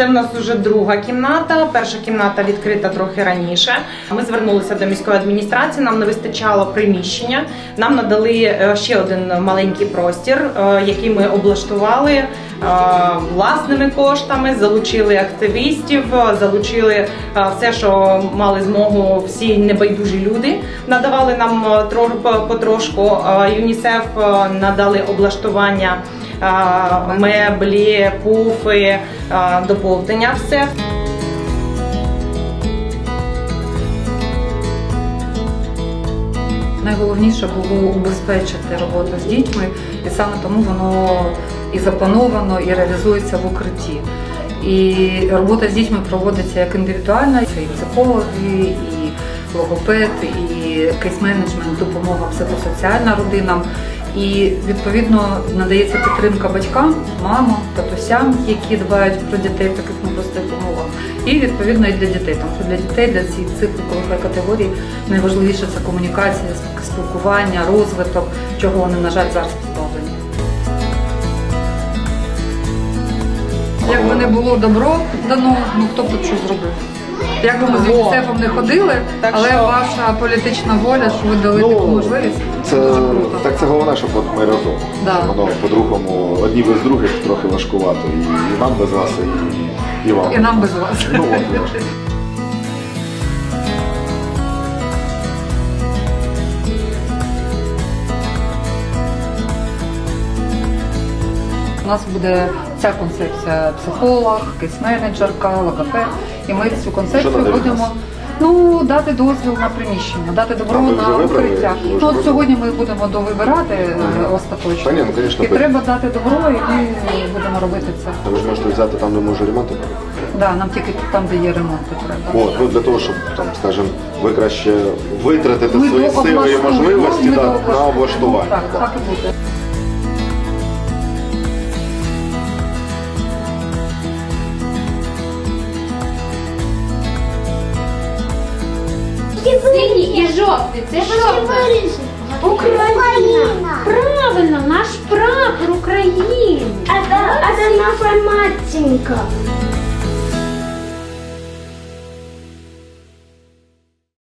Це в нас вже друга кімната. Перша кімната відкрита трохи раніше. Ми звернулися до міської адміністрації. Нам не вистачало приміщення. Нам надали е, ще один маленький простір, е, який ми облаштували е, власними коштами. Залучили активістів, залучили все, що мали змогу всі небайдужі люди. Надавали нам потрошку. ЮНІСЕФ надали облаштування меблі, пуфи, доповнення все. Найголовніше було убезпечити роботу з дітьми, і саме тому воно і заплановано, і реалізується в укритті. І робота з дітьми проводиться як індивідуальна, це і психологи, і логопед, і кейс-менеджмент, допомога психосоціальна родинам. І відповідно надається підтримка батькам, мамам, татусям, які дбають про дітей в таких непростих умовах. І відповідно і для дітей. Тому що для дітей, для цих цих категорій найважливіше це комунікація, спілкування, розвиток, чого вони, на жаль, зараз позбавлені. Якби не було добро дано, ну хто б тут що зробив? Як би ми з Во. ЮНІСЕФом не ходили, Так але що- ваша політична воля, що ви дали Ну, таку можливість, Це дуже круто. так це головне, щоб от ми разом. Да. Воно по-другому одні без других трохи важкувато. І, і нам без вас, і, і вам. І нам без вас. Ну от я ж. Нас буде ця концепція психолог, кейс-менеджерка, логопед. І ми цю концепцію будемо ну, дати дозвіл на приміщення, дати добро на укриття. Ну, от сьогодні ми будемо довибирати е, остаточно. Та ні, ну, звісно, і ви- треба дати добро, і ми будемо робити це. Ви ж можете взяти там, де може ремонт. Да, нам тільки там, де є ремонт, треба. От, ну для того, щоб там, скажімо, ви краще витратити Ми свої сили і дооблаштуємо, можливості ми да, на дооблаштуємо. облаштування. Так, да. так і буде. Синій і жовтий. Це жовтий. Україна. Правильно, наш прапор України. А це наша матенька.